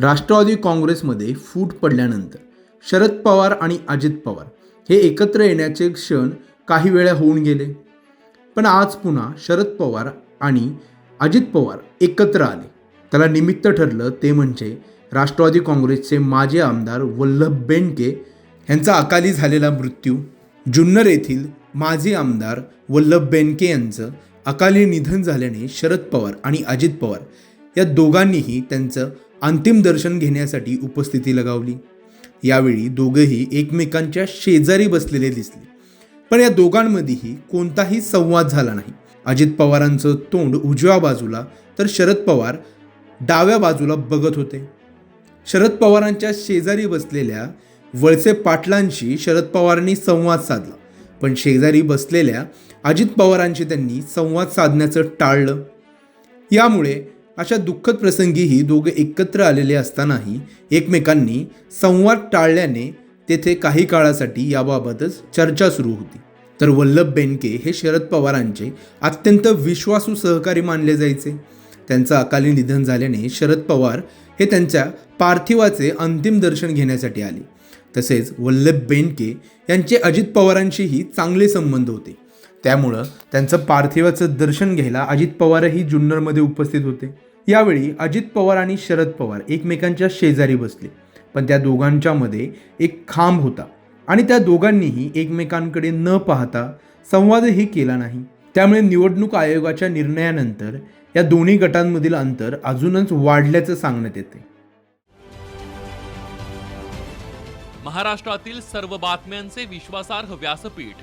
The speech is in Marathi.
राष्ट्रवादी काँग्रेसमध्ये फूट पडल्यानंतर शरद पवार आणि अजित पवार हे एकत्र येण्याचे क्षण काही वेळा होऊन गेले. पण आज पुन्हा शरद पवार आणि अजित पवार एकत्र आले. त्याला निमित्त ठरलं ते म्हणजे राष्ट्रवादी काँग्रेसचे माजी आमदार वल्लभ बेंडके यांचा अकाली झालेला मृत्यू. जुन्नर येथील माजी आमदार वल्लभ बेंडके यांचं अकाली निधन झाल्याने शरद पवार आणि अजित पवार या दोघांनीही त्यांचं अंतिम दर्शन घेण्यासाठी उपस्थिती लगावली. यावेळी दोघंही एकमेकांच्या शेजारी बसलेले दिसले. पण या दोघांमध्येही कोणताही संवाद झाला नाही. अजित पवारांचं तोंड उजव्या बाजूला तर शरद पवार डाव्या बाजूला बघत होते. शरद पवारांच्या शेजारी बसलेल्या वळसे पाटलांशी शरद पवारांनी संवाद साधला. पण शेजारी बसलेल्या अजित पवारांशी त्यांनी संवाद साधण्याचं टाळलं. यामुळे अशा दुःखद प्रसंगीही दोघे एकत्र आलेले असतानाही एकमेकांनी संवाद टाळल्याने तेथे काही काळासाठी याबाबतच चर्चा सुरू होती. तर वल्लभ बेनके हे शरद पवारांचे अत्यंत विश्वासू सहकारी मानले जायचे. त्यांचं अकाली निधन झाल्याने शरद पवार हे त्यांच्या पार्थिवाचे अंतिम दर्शन घेण्यासाठी आले. तसेच वल्लभ बेनके यांचे अजित पवारांशीही चांगले संबंध होते. त्यामुळं त्यांचं पार्थिवाचं दर्शन घ्यायला अजित पवारही जुन्नरमध्ये उपस्थित होते. यावेळी अजित पवार आणि शरद पवार एकमेकांच्या शेजारी बसले. पण त्या दोघांच्यामध्ये एक खांब होता आणि त्या दोघांनीही एकमेकांकडे न पाहता संवादही केला नाही. त्यामुळे निवडणूक आयोगाच्या निर्णयानंतर या दोन्ही गटांमधील अंतर अजूनच वाढल्याचं सांगण्यात येते. महाराष्ट्रातील सर्व बातम्यांचे विश्वासार्ह व्यासपीठ